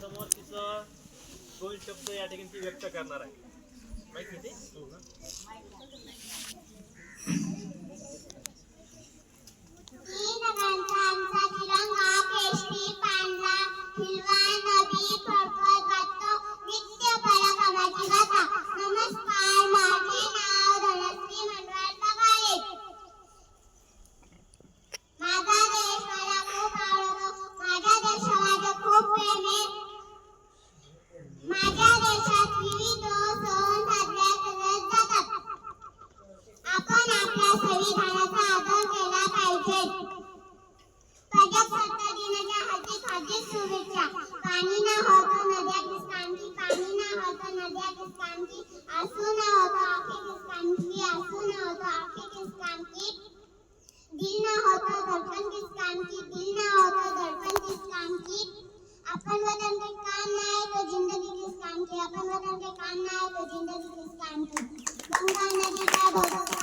समोर तिचं दोन शब्द या ठिकाणी ती व्यक्त करणार आहे. संविधानाचा आदर केला पाहिजे. प्रजासत्ताक दिनाच्या हार्दिक हार्दिक शुभेच्छा पाणी न होतो नद्या किसकांची पाणी न होतो नद्या किसकांची आसू न होतो आखे किसकांची आसू न होतो आखे किसकांची दिल न होतो धडकन किसकांची दिल न होतो धडकन किसकांची अपन वतन के काम ना आए तो जिंदगी किस काम की अपन वतन के काम ना है तो जिंदगी किस काम की गंगा नदी का धोखा